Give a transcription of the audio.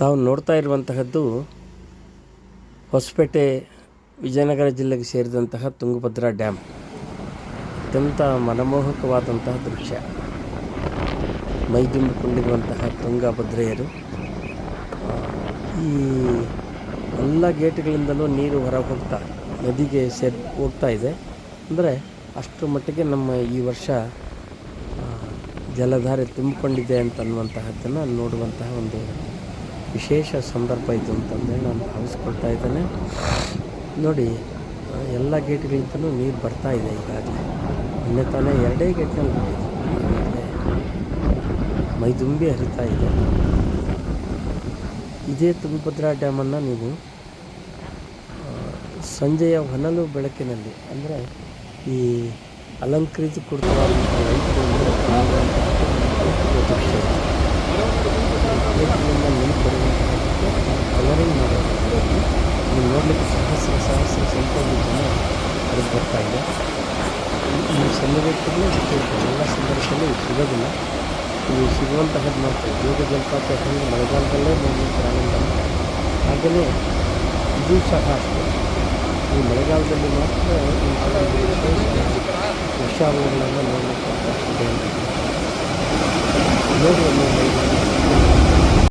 ತಾವು ನೋಡ್ತಾ ಇರುವಂತಹದ್ದು ಹೊಸಪೇಟೆ ವಿಜಯನಗರ ಜಿಲ್ಲೆಗೆ ಸೇರಿದಂತಹ ತುಂಗಭದ್ರಾ ಡ್ಯಾಮ್. ಅತ್ಯಂತ ಮನಮೋಹಕವಾದಂತಹ ದೃಶ್ಯ. ಮೈದುಂಬಿಕೊಂಡಿರುವಂತಹ ತುಂಗಭದ್ರೆಯರು. ಈ ಎಲ್ಲ ಗೇಟ್ಗಳಿಂದಲೂ ನೀರು ಹೊರ ಹೋಗ್ತಾ ನದಿಗೆ ಸೇರ್, ಹೋಗ್ತಾ ಇದೆ. ಅಂದರೆ ಅಷ್ಟರ ಮಟ್ಟಿಗೆ ನಮ್ಮ ಈ ವರ್ಷ ಜಲಧಾರೆ ತುಂಬಿಕೊಂಡಿದೆ ಅಂತನ್ನುವಂತಹದ್ದನ್ನು ನೋಡುವಂತಹ ಒಂದು ವಿಶೇಷ ಸಂದರ್ಭ ಇದು ಅಂತಂದೇಳಿ ನಾನು ಭಾವಿಸ್ಕೊಳ್ತಾ ಇದ್ದೇನೆ. ನೋಡಿ ಎಲ್ಲ ಗೇಟ್ಗಳಿಂದಲೂ ನೀರು ಬರ್ತಾ ಇದೆ ಈಗಾಗಲೇ. ಮೊನ್ನೆ ತಾನೇ ಎರಡೇ ಗೇಟ್ನಲ್ಲಿ ಮೈದುಂಬಿ ಹರಿತಾ ಇದೆ. ಇದೇ ತುಂಗಭದ್ರಾ ಡ್ಯಾಮನ್ನು ನೀವು ಸಂಜೆಯ ಹೊನಲು ಬೆಳಕಿನಲ್ಲಿ, ಅಂದರೆ ಈ ಅಲಂಕೃತಕೃತವಾದಂಥ ನೋಡಲಿಕ್ಕೆ ಸಹಸ್ರ ಸಹಸ್ರ ಸಂಖ್ಯೆಯಲ್ಲಿ ಜನ ಹೊರಗೆ ಬರ್ತಾ ಇದೆ ಈ- ಈ ಸನ್ನಿವೇಶದಲ್ಲೇ ಸಿಗ್ತೈತೆ ಎಲ್ಲ ಸಂದರ್ಭದಲ್ಲೂ ಇದು ಸಿಗೋದಿಲ್ಲ ಇದು ಸಿಗುವಂತಹದ್ದು ಮಾತ್ರ ಯೋಗ ಜಲಪಾತ ಹೆಂಗೆ ಮಳೆಗಾಲದಲ್ಲೇ ನೋಡಲಿಕ್ಕೆ ಆನಂದ ಹಾಗೆಯೇ ಇದು ಸಹ ಅಷ್ಟೇ ಈ ಮಳೆಗಾಲದಲ್ಲಿ ಮಾತ್ರ ಈ ಥರ ದೃಶ್ಯಾವಳಿಗಳನ್ನು ನೋಡಲಿಕ್ಕೆ ಅವಕಾಶ